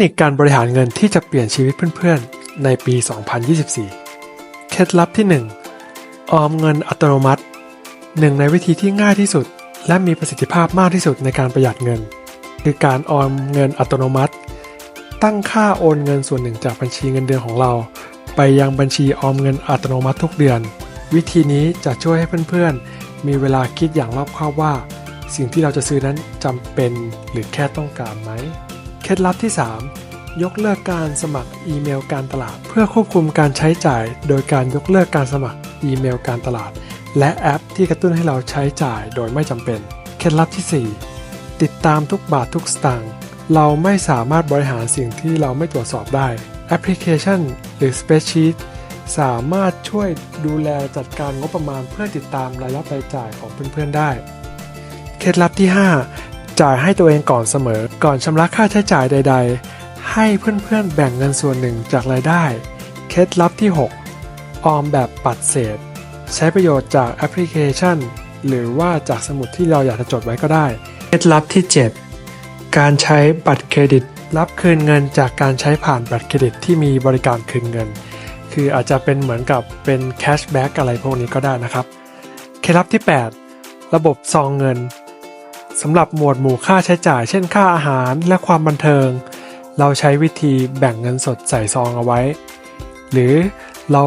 นิคการบริหารเงินที่จะเปลี่ยนชีวิตเพื่อนๆ ในปี 2024 เคล็ดลับที่ 1 ออมเงินอัตโนมัติ หนึ่งในวิธีที่ง่ายที่สุด และมีประสิทธิภาพมากที่สุดในการประหยัดเงิน คือการออมเงินอัตโนมัติ ตั้งค่าโอนเงินส่วนหนึ่งจากบัญชีเงินเดือนของเรา ไปยังบัญชีออมเงินอัตโนมัติทุกเดือน วิธีนี้จะช่วยให้เพื่อนๆ มีเวลาคิดอย่างรอบคอบว่า สิ่งที่เราจะซื้อนั้นจำเป็นหรือแค่ต้องการไหม เคล็ดลับที่ 3 ยกเลิกการสมัครอีเมลการตลาด เพื่อควบคุมการใช้จ่าย โดยการยกเลิกการสมัครอีเมลการตลาด และแอปที่กระตุ้นให้เราใช้จ่ายโดยไม่จำเป็น เคล็ดลับที่ 4 ติดตามทุกบาททุกสตางค์เราไม่สามารถบริหารสิ่งที่เราไม่ตรวจสอบได้แอปพลิเคชัน หรือ Spreadsheet สามารถช่วยดูแลจัดการงบประมาณเพื่อติดตามรายรับรายจ่ายของเพื่อนๆได้ เคล็ดลับที่ 5 จ่ายให้ตัวเองก่อนเสมอ ก่อนชำระค่าใช้จ่ายใด ๆ ให้เพื่อนๆแบ่งเงินส่วนหนึ่งจากรายได้ เคล็ดลับที่ 6 ออมแบบปัดเศษ ใช้ประโยชน์จากแอปพลิเคชัน หรือว่าจากสมุดที่เราอยากจะจดไว้ก็ได้ เคล็ดลับที่ 7 การใช้บัตรเครดิต รับคืนเงินจากการใช้ผ่านบัตรเครดิตที่มีบริการคืนเงิน คืออาจจะเป็นเหมือนกับเป็นแคชแบ็กอะไรพวกนี้ก็ได้นะครับ เคล็ดลับที่ 8 ระบบซองเงิน สำหรับหมวดหมู่ค่าใช้จ่าย เช่นค่าอาหารและความบันเทิง เราใช้วิธีแบ่งเงินสดใส่ซองเอาไว้ หรือเรา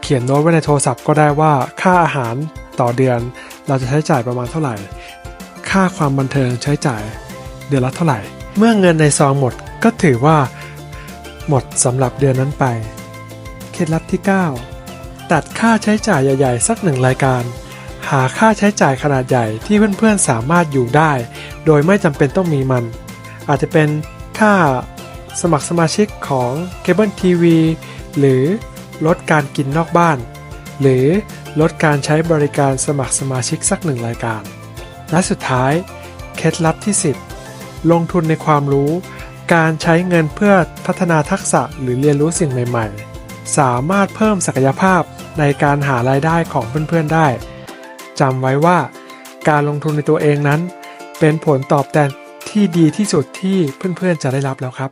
เขียนโน้ตไว้ในโทรศัพท์ก็ได้ว่าค่าอาหารต่อเดือน เราจะใช้จ่ายประมาณเท่าไหร่ ค่าความบันเทิงใช้จ่ายเดือนละเท่าไหร่ เมื่อเงินในซองหมดก็ถือว่า หมดสำหรับเดือนนั้นไป เคล็ดลับที่ 9 ตัดค่าใช้จ่ายใหญ่ ๆ สักหนึ่งรายการ หาค่าใช้จ่ายขนาดใหญ่ที่เพื่อนๆสามารถอยู่ได้ โดยไม่จำเป็นต้องมีมัน อาจจะเป็นค่าสมัครสมาชิกของเคเบิลทีวีหรือลดการกินนอกบ้าน หรือลดการใช้บริการสมัครสมาชิกสักหนึ่งรายการ และสุดท้าย เคล็ดลับที่ 10 ลงทุนในความรู้ การใช้เงินเพื่อพัฒนาทักษะหรือเรียนรู้สิ่งใหม่ ๆ สามารถเพิ่มศักยภาพในการหารายได้ของเพื่อนๆได้ จำไว้ว่า การลงทุนในตัวเองนั้น เป็นผลตอบแทนที่ดีที่สุดที่เพื่อนๆจะได้รับแล้วครับ